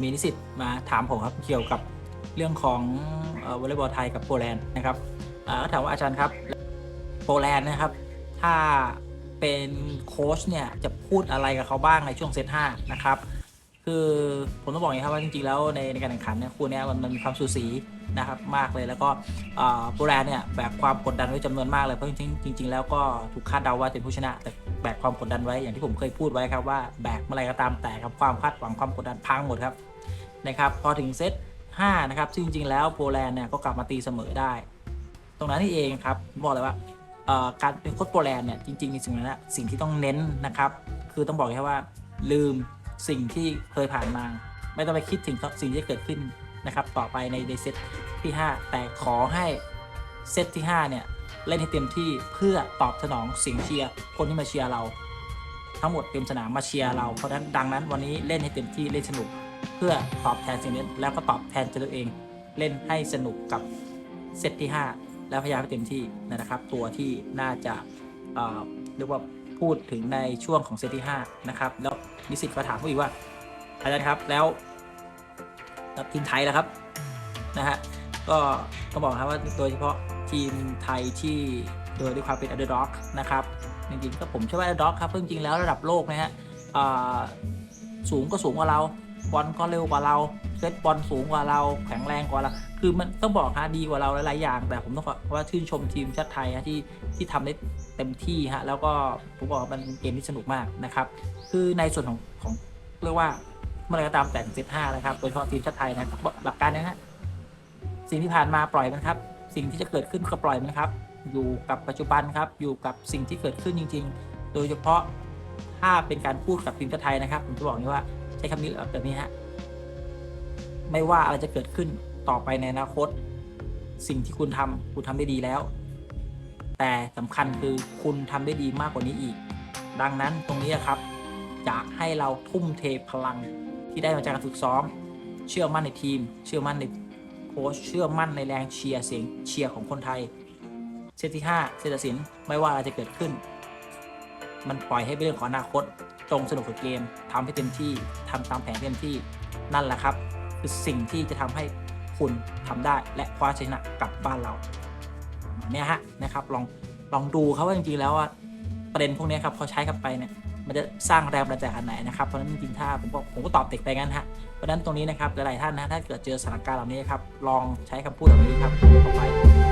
มีนิสิตมาถามผมครับเกี่ยวกับเรื่องของวอลเลย์บอลไทยกับโปแลนด์นะครับก็ถามว่าอาจารย์ครับโปแลนด์นะครับ ถ้าเป็นโค้ชเนี่ยจะพูดอะไรกับเขาบ้างในช่วงเซตห้านะครับ คือผมต้องบอกอย่างนี้ครับว่าจริงๆแล้วในในการแข่งขันเนี่ยคู่นี้มันมันมีความสูสีนะครับมากเลยแล้วก็โปรแลนด์เนี่ยแบกความกดดันไว้จำนวนมากเลยเพราะจริงๆจริงๆแล้วก็ถูกคาดเดาว่าจะเป็นผู้ชนะ แต่แบกความกดดันไว้อย่างที่ผมเคยพูดไว้ครับว่าแบกเมื่อไรก็ตามแต่ครับความคาดหวังความกดดันพังหมดครับนะครับพอถึงเซต5นะครับซึ่งจริงๆแล้วโปรแลนด์เนี่ยก็กลับมาตีเสมอได้ ตรงนั้นนี่เองครับผมบอกเลยว่าการเป็นโค้ชโปรแลนด์เนี่ยจริงๆในสิ่งนั้นสิ่งที่ต้องเน้นนะครับคือต้องบอกแค่ว่าลืม สิ่งที่เคยผ่านมา ไม่ต้องไปคิดถึงสิ่งที่จะเกิดขึ้นนะครับ ต่อไปในในเซตที่ 5 แต่ขอให้เซตที่ 5 เนี่ย เล่นให้เต็มที่เพื่อตอบสนองเสิ่งเชียร์คนที่มาเชียร์เรา ทั้งหมดเต็มสนามมาเชียร์เราเพราะนั้นดังนั้นวันนี้เล่นให้เต็มที่เล่นสนุก เพื่อตอบแทนสิ่งนี้แล้วก็ตอบแทนตัวเอง เล่นให้สนุกกับเซตที่ 5 แล้วพยายามให้เต็มที่นะครับ ตัวที่น่าจะเอ่อเรียกว่า พูดถึงในช่วงของเซตที่5นะครับแล้วนิสิตก็ถามผู้อีกว่าอาจารย์ครับแล้วทีมไทยล่ะครับนะฮะก็ต้องบอกครับว่าโดยเฉพาะทีมไทยที่โดยด้วยความเป็นอันเดอร์ด็อกนะครับจริงๆก็ผมเชื่อว่าอันเดอร์ด็อกครับเพราะจริงๆแล้วระดับโลกนะฮะสูงก็สูงกว่าเรา บอลก็เร็วกว่าเรา เซตบอลสูงกว่าเรา แข็งแรงกว่าเรา คือมันต้องบอกฮะดีกว่าเราหลาย ๆ อย่าง แต่ผมต้องบอกว่าชื่นชมทีมชาติไทยฮะที่ที่ทำได้เต็มที่ฮะแล้วก็ผมบอกว่ามันเกมที่สนุกมากนะครับ คือในส่วนของของเรียกว่าเมื่อไรก็ตามแต่งเซตห้านะครับโดยเฉพาะทีมชาติไทยนะครับหลักการนะฮะสิ่งที่ผ่านมาปล่อยมันครับ สิ่งที่จะเกิดขึ้นก็ปล่อยมันครับ อยู่กับปัจจุบันครับ อยู่กับสิ่งที่เกิดขึ้นจริง ๆ โดยเฉพาะถ้าเป็นการพูดกับทีมชาติไทยนะครับ ผมจะบอกนี้ว่า ช้คำนี้แบบนี้ฮะ ไม่ว่าอะไรจะเกิดขึ้นต่อไปในอนาคต สิ่งที่คุณทำคุณทำได้ดีแล้ว แต่สำคัญคือคุณทำได้ดีมากกว่านี้อีก ดังนั้นตรงนี้ครับอยากให้เราทุ่มเทพลังที่ได้มาจากการฝึกซ้อม เชื่อมั่นในทีม เชื่อมั่นในโค้ชเชื่อมั่นในแรงเชียร์เสียงเชียร์ของคนไทยเซตที่5เซตตัดสินไม่ว่าอะไรจะเกิดขึ้น มันปล่อยให้เป็นเรื่องของอนาคต จงสนุกกับเกมทำให้เต็มที่ทำตามแผนเต็มที่นั่นแหละครับ คือสิ่งที่จะทำให้คุณทำได้และคว้าชัยชนะกลับบ้านเราเนี่ยฮะนะครับลองลองดูครับว่าจริงๆแล้วประเด็นพวกนี้ครับพอใช้กับไปเนี่ยมันจะสร้างแรงบันดาลใจขนาดไหนนะครับเพราะฉะนั้นจริงๆถ้าผมก็ผมก็ตอบเด็กไปงั้นฮะเพราะฉะนั้นตรงนี้นะครับหลายๆท่านนะถ้าเกิดเจอสถานการณ์เหล่านี้ครับลองใช้คำพูดเหล่านี้ครับออกไปนะครับเอาไป